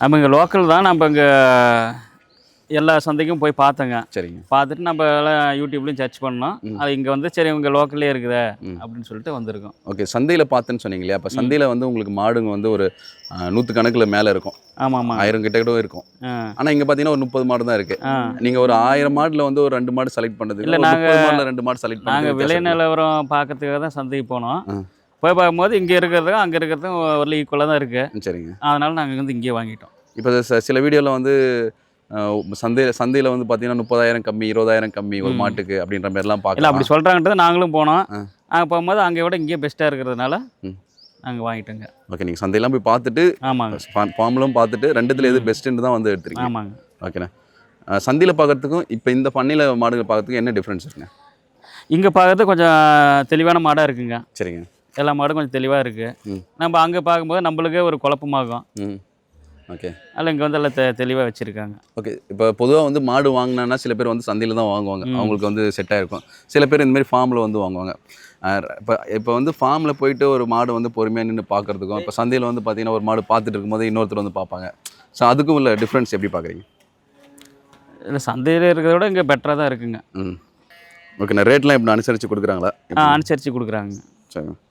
நம்ம இங்கே லோக்கல் தான். நம்ம இங்கே எல்லா சந்தைக்கும் போய் பார்த்தோங்க. சரிங்க. பார்த்துட்டு நம்ம எல்லாம் யூடியூப்லேயும் சர்ச் பண்ணோம். அது இங்கே வந்து சரி இவங்க லோக்கல்லே இருக்குதே அப்படின்னு சொல்லிட்டு வந்திருக்கோம். ஓகே சந்தையில் பார்த்தேன்னு சொன்னீங்க இல்லையா? அப்போ சந்தையில் வந்து உங்களுக்கு மாடுங்க வந்து ஒரு நூற்று கணக்கில் மேலே இருக்கும். ஆமாம். ஆமாம் ஆயிரம் கிட்ட கூட இருக்கும். ஆனால் இங்கே பார்த்தீங்கன்னா ஒரு முப்பது மாடு தான் இருக்குது நீங்கள் ஒரு ஆயிரம் மாடில் வந்து ஒரு ரெண்டு மாடு செலக்ட் பண்ணுறது இல்ல, இல்லை நாங்க- நாங்கள் ரெண்டு மாடு செலக்ட் நாங்கள் விலை நிலவரம் பார்க்கறதுக்காக தான் சந்தைக்கு போனோம். போய் பார்க்கும்போது இங்கே இருக்கிறதுக்கும் அங்கே இருக்கிறதுக்கும் ஒரு ஈக்குவலாக தான் இருக்குது சரிங்க. அதனால நாங்கள் வந்து இங்கேயே வாங்கிட்டோம். இப்போ சில வீடியோவில் வந்து சந்தையில் சந்தையில் வந்து பார்த்தீங்கன்னா முப்பதாயிரம் கம்மி இருபதாயிரம் கம்மி ஒரு. மாட்டுக்கு அப்படின்ற மாதிரிலாம் பார்க்கலாம். அப்படி சொல்கிறாங்கன்றது நாங்களும் போனோம். நாங்கள் போகும்போது அங்கே விட இங்கேயே பெஸ்ட்டாக இருக்கிறதுனால. நாங்கள் வாங்கிட்டோங்க. ஓகே நீங்கள் சந்தையெல்லாம் போய் பார்த்துட்டு ஆமாங்க. ஃபார்ம்லாம் பார்த்துட்டு ரெண்டுத்துல எது பெஸ்ட்டுன்னு தான் வந்து எடுத்துருக்கீங்க. ஆமாங்க. ஓகேண்ணா சந்தையில் பார்க்கறதுக்கும் இப்போ இந்த பண்ணையில் மாடுகள் பார்க்கறதுக்கும் என்ன டிஃப்ரென்ஸ் இருக்குங்க இங்கே பார்க்கறது கொஞ்சம் தெளிவான மாடாக இருக்குங்க. சரிங்க. எல்லா மாடும் கொஞ்சம் தெளிவாக இருக்குது ம். நம்ம அங்கே பார்க்கும்போது நம்மளுக்கே ஒரு குழப்பமாகும். ம். ஓகே. அதில் இங்கே வந்து எல்லாம் தெ தெளிவாக வச்சுருக்காங்க. ஓகே. இப்போ பொதுவாக வந்து மாடு வாங்கினா சில பேர் வந்து சந்தையில் தான் வாங்குவாங்க. அவங்களுக்கு வந்து செட் ஆகிருக்கும் சில பேர் இந்த மாதிரி ஃபார்மில் வந்து வாங்குவாங்க. இப்போ இப்போ வந்து ஃபார்மில் போயிட்டு ஒரு மாடு வந்து பொறுமையாக நின்று பார்க்கறதுக்கும் இப்போ சந்தையில் வந்து பார்த்தீங்கன்னா ஒரு மாடு பார்த்துட்டு இருக்கும்போது இன்னொருத்தர் வந்து பார்ப்பாங்க. ஸோ அதுக்கும் உள்ள டிஃப்ரென்ஸ் எப்படி பார்க்குறீங்க? இல்லை சந்தையில் இருக்கிறத விட இங்கே பெட்டராக தான் இருக்குங்க. ம். ஓகேண்ணா ரேட்லாம் இப்படி அனுசரித்து கொடுக்குறாங்களா? ஆ அனுசரித்து கொடுக்குறாங்க. சரி.